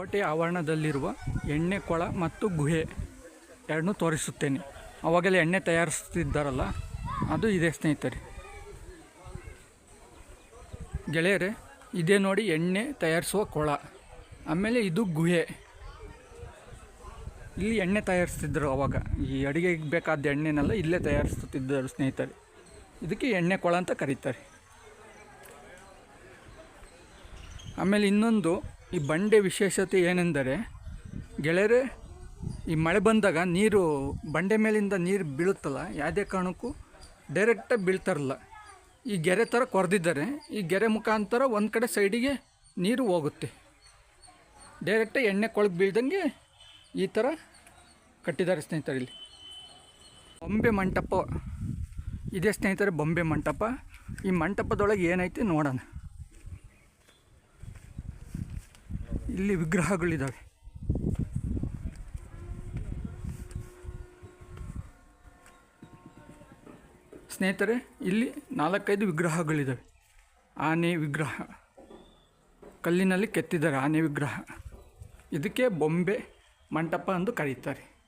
ಕೋಟೆಯ ಆವರಣದಲ್ಲಿರುವ ಎಣ್ಣೆ ಕೊಳ ಮತ್ತು ಗುಹೆ ಎರಡನ್ನೂ ತೋರಿಸುತ್ತೇನೆ. ಅವಾಗೆಲ್ಲ ಎಣ್ಣೆ ತಯಾರಿಸ್ತಿದ್ದಾರಲ್ಲ ಅದು ಇದೆ ಸ್ನೇಹಿತರೆ. ಗೆಳೆಯರೆ, ಇದೇ ನೋಡಿ ಎಣ್ಣೆ ತಯಾರಿಸುವ ಕೊಳ. ಆಮೇಲೆ ಇದು ಗುಹೆ. ಇಲ್ಲಿ ಎಣ್ಣೆ ತಯಾರಿಸ್ತಿದ್ದರು ಅವಾಗ. ಈ ಅಡುಗೆಗೆ ಬೇಕಾದ ಎಣ್ಣೆನೆಲ್ಲ ಇಲ್ಲೇ ತಯಾರಿಸುತ್ತಿದ್ದರು ಸ್ನೇಹಿತರೆ. ಇದಕ್ಕೆ ಎಣ್ಣೆ ಕೊಳ ಅಂತ ಕರೀತಾರೆ. ಆಮೇಲೆ ಇನ್ನೊಂದು ಈ ಬಂಡೆ ವಿಶೇಷತೆ ಏನೆಂದರೆ, ಗೆಳೆಯರೆ, ಈ ಮಳೆ ಬಂದಾಗ ನೀರು, ಬಂಡೆ ಮೇಲಿಂದ ನೀರು ಬೀಳುತ್ತಲ್ಲ, ಯಾವುದೇ ಕಾರಣಕ್ಕೂ ಡೈರೆಕ್ಟಾಗಿ ಬೀಳ್ತಾರಲ್ಲ ಈ ಗೆರೆ ಥರ ಕೊರೆದಿದ್ದಾರೆ. ಈ ಗೆರೆ ಮುಖಾಂತರ ಒಂದು ಕಡೆ ಸೈಡಿಗೆ ನೀರು ಹೋಗುತ್ತೆ. ಡೈರೆಕ್ಟಾಗಿ ಎಣ್ಣೆ ಕೊಳಗೆ ಬೀಳ್ದಂಗೆ ಈ ಥರ ಕಟ್ಟಿದ್ದಾರೆ ಸ್ನೇಹಿತರೆ ಇಲ್ಲಿ. ಬೊಂಬೆ ಮಂಟಪ. ಇದೆ ಸ್ನೇಹಿತರೆ ಬೊಂಬೆ ಮಂಟಪ. ಈ ಮಂಟಪದೊಳಗೆ ಏನೈತೆ ನೋಡೋಣ. ಇಲ್ಲಿ ವಿಗ್ರಹಗಳಿದ್ದಾವೆ ಸ್ನೇಹಿತರೆ, ಇಲ್ಲಿ ನಾಲ್ಕೈದು ವಿಗ್ರಹಗಳಿದ್ದಾವೆ ಆನೆ ವಿಗ್ರಹ, ಕಲ್ಲಿನಲ್ಲಿ ಕೆತ್ತಿದ್ದಾರೆ ಆನೆ ವಿಗ್ರಹ. ಇದಕ್ಕೆ ಬೊಂಬೆ ಮಂಟಪ ಎಂದು ಕರೀತಾರೆ.